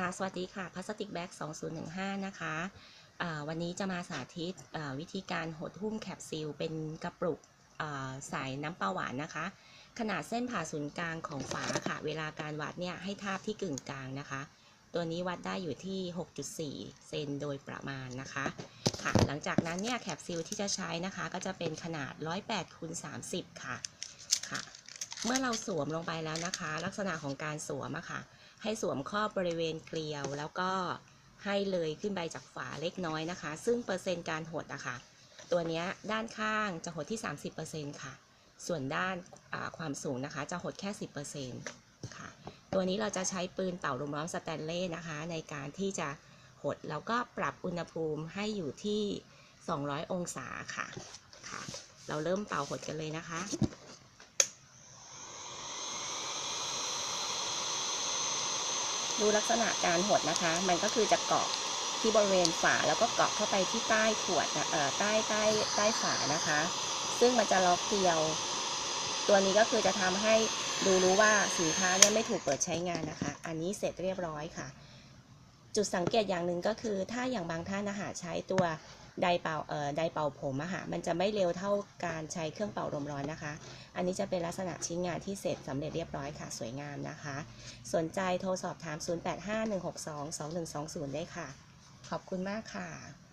คะสวัสดีค่ะพลาสติกแบ็ก2015 นะคะอ่าวันนี้จะมาสาธิตวิธีการหดหุ้มแคปซิลเป็นกระปุกอ่าใส่น้ำปลาหวานนะคะ ขนาดเส้นผ่าศูนย์กลางของฝาค่ะ เวลาการวัดเนี่ยให้ทาบที่กึ่งกลางนะคะ ตัวนี้วัดได้อยู่ที่ 6.4 เซนโดยประมาณนะคะค่ะหลังจากนั้นเนี่ยแคปซิลที่จะใช้นะคะ ก็จะเป็นขนาด 108คูณ30 ค่ะค่ะ เมื่อเราสวมลงไปแล้วนะคะ ลักษณะของการสวมอะค่ะ ให้สวมครอบบริเวณเกลียวแล้วก็ให้เลยขึ้นไปจากฝาเล็กน้อยนะคะ ซึ่งเปอร์เซ็นต์การหดอะค่ะ ตัวนี้ด้านข้างจะหดที่ 30%ค่ะ ส่วนด้านาความสูงนะคะ จะหดแค่ 10%ค่ะ ตัวนี้เราจะใช้ปืนเป่าลมร้อนสแตนเลสนะคะ ในการที่จะหดแล้วก็ปรับอุณหภูมิให้อยู่ที่ 200 องศาค่ะค่ะ เราเริ่มเป่าหดกันเลยนะคะ ดูลักษณะการหดนะคะ มันก็คือจะเกาะที่บริเวณฝาแล้วก็เกาะเข้าไปที่ใต้ขวดนะเอ่อใต้ใต้ใต้ฝานะคะ ซึ่งมันจะล็อกเกลียว ตัวนี้ก็คือจะทำให้ดูรู้ว่าสินค้าเนี่ยไม่ถูกเปิดใช้งานนะคะ อันนี้เสร็จเรียบร้อยค่ะ จุดสังเกตอย่างหนึ่งก็คือ ถ้าอย่างบางท่านอาหารใช้ตัว ไดเป่าเอ่อไดเป่าผมอะค่ะมันจะไม่เร็วเท่าการใช้เครื่องเป่าลมร้อนนะคะ อันนี้จะเป็นลักษณะชิ้นงานที่เสร็จสำเร็จเรียบร้อยค่ะสวยงามนะคะ สนใจโทรสอบถาม 0851622120 ได้ค่ะ ขอบคุณมากค่ะ